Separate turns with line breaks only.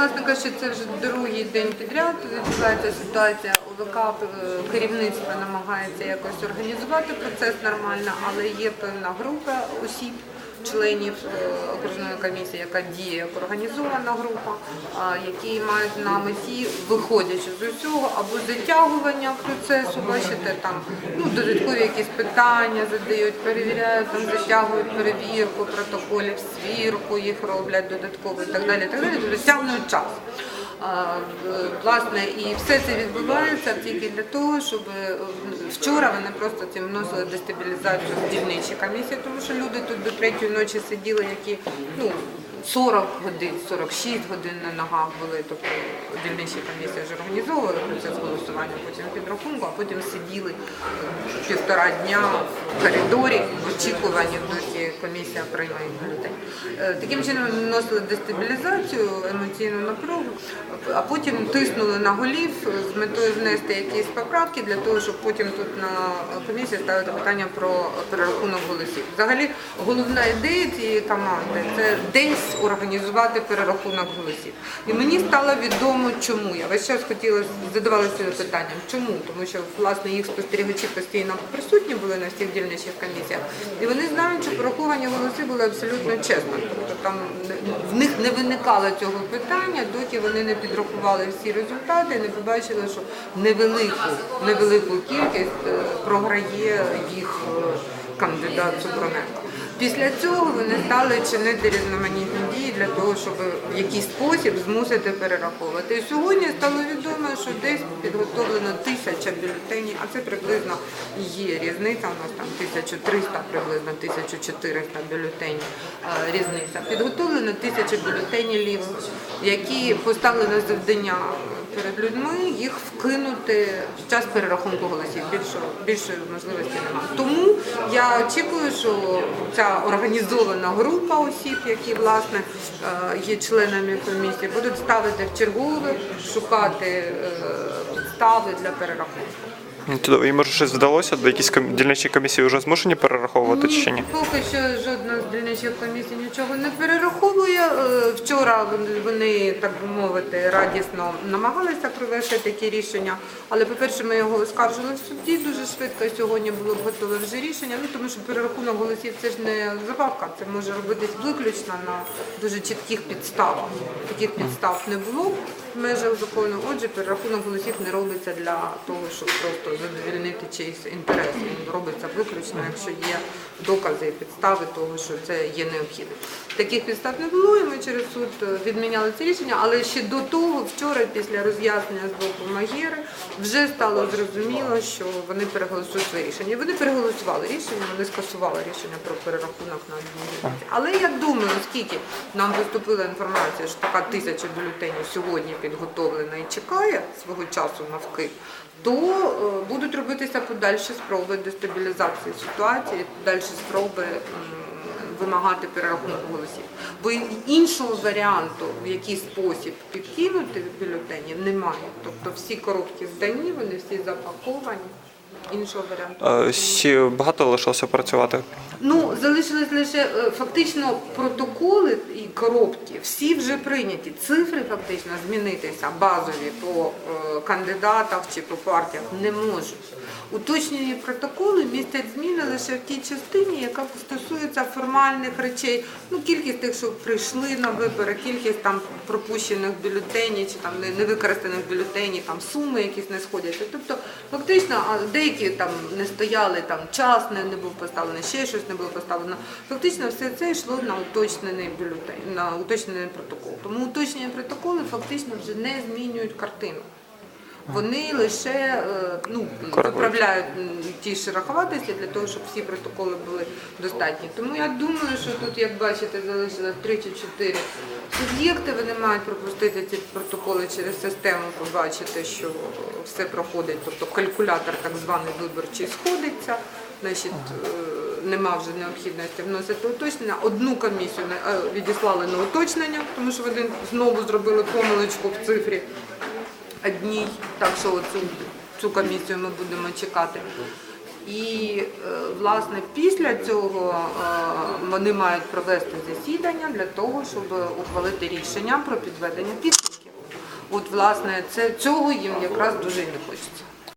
власне кажучи, це вже другий день підряд відбувається ситуація. ОВК е, керівництво намагається якось організувати процес нормально, але є певна група осіб. Членів е, окружної комісії, яка діє як організована група, які мають на меті, виходячи з усього, або затягування процесу, бачите, там ну додаткові якісь питання задають, перевіряють, там затягують перевірку протоколів, свірку їх роблять додатково і так далі. і Так далі, тобто час. А, Власне, і все це відбувається тільки для того, щоб е, вчора вони просто цим вносили дестабілізацію в дільничі комісії, тому що люди тут до третьої ночі сиділи, які ну 40 годин, 46 годин на ногах були. Тобто дільничі комісії ж організовували процес голосування, потім підрахунку, а потім сиділи півтора дня в коридорі в очікуванні, доки комісія прийме бюлетень. Таким чином вносили дестабілізацію, емоційну напругу, а потім тиснули на голів з метою внести якісь поправки для того, щоб потім тут на комісії ставити питання про перерахунок голосів. Взагалі, головна ідея цієї команди це десь організувати перерахунок голосів. І мені стало відомо, чому я весь час хотіла задавала собі питанням, чому? Тому що власне їх спостерігачі постійно присутні були на всіх дільничих комісіях, і вони знають, що порахування голосів було абсолютно чесно. Тобто там в них не виникало цього питання, доки вони не підрахували всі результати, не побачили, що невелику, невелику кількість е, програє їх е, кандидат Супроненко. Після цього вони стали чинити різноманітні дії для того, щоб в якийсь спосіб змусити перераховувати. І сьогодні стало відомо, що десь підготовлено тисяча бюлетенів, а це приблизно є різниця. У нас там 1300, приблизно 1400 бюлетенів е, різниця. Підготовлено тисяча бюлетенів, які поставлено завдання перед людьми їх вкинути в час перерахунку голосів. Більшої, більшої можливості немає. Тому я очікую, що ця організована група осіб, які власне е, є членами комісії, будуть ставити в чергове, шукати е, підстави для перерахунку.
Ну, Чудово. І може щось вдалося? До якісь ком- дільничі комісії вже змушені перераховувати чи ще ні?
Поки що жодна з дільничих комісій нічого не перераховує. Е, Вчора вони- вони, так би мовити, радісно намагалися провести такі рішення. Але, по-перше, ми його оскаржили в суді дуже швидко. і Сьогодні було б готове вже рішення. Ну тому що перерахунок голосів це ж не забавка, це може робитись виключно на дуже чітких підставах. Таких підстав не було в межах закону. Отже, перерахунок голосів не робиться для того, щоб просто задовільнити чийсь інтерес. Він робиться виключно, якщо є докази і підстави того, що це є необхідним. Таких підстав не було, і ми через суд е, відміняли це рішення. Але ще до того, вчора, після роз'яснення з боку Магєри, вже стало зрозуміло, що вони переголосують своє рішення. Вони переголосували рішення, вони скасували рішення про перерахунок на адміністрацію. Але я думаю, оскільки нам поступила інформація, що така тисяча бюлетенів сьогодні підготовлена і чекає свого часу на вкид, то е, будуть робитися подальші спроби дестабілізації ситуації, подальші спроби вимагати перерахунку голосів. Бо іншого варіанту, в який спосіб підкинути бюлетені, немає. Тобто всі коробки здані, вони всі запаковані. Іншого варіанту.
Е, Ще багато лишилося працювати.
Ну, залишились лише е, фактично протоколи і коробки, всі вже прийняті. Цифри фактично змінитися базові по е, кандидатах чи по партіях не можуть. Уточнені протоколи містять зміни лише в тій частині, яка стосується формальних речей. Ну, кількість тих, що прийшли на вибори, кількість там пропущених бюлетенів чи там не- невикористаних бюлетенів, там суми якісь не сходяться. Тобто, фактично, деякі там не стояли, там час не, не був поставлений, ще щось не було поставлено. Фактично, все це йшло на уточнений бюлетень, на уточнений протокол. Тому уточнені протоколи фактично вже не змінюють картину. Вони лише е, ну, виправляють ті шероховатості для того, щоб всі протоколи були достатні. Тому я думаю, що тут, як бачите, залишилось 3 чи 4 суб'єкти. Вони мають пропустити ці протоколи через систему, побачити, що все проходить, тобто калькулятор так званий виборчий сходиться. Значить, е, нема вже необхідності вносити уточнення. Одну комісію е, відіслали на уточнення, тому що вони знову зробили помилочку в цифрі одній, так що цю, цю комісію ми будемо чекати. І е, власне після цього е, вони мають провести засідання для того, щоб ухвалити рішення про підведення підсумків. От власне це цього їм якраз дуже не хочеться.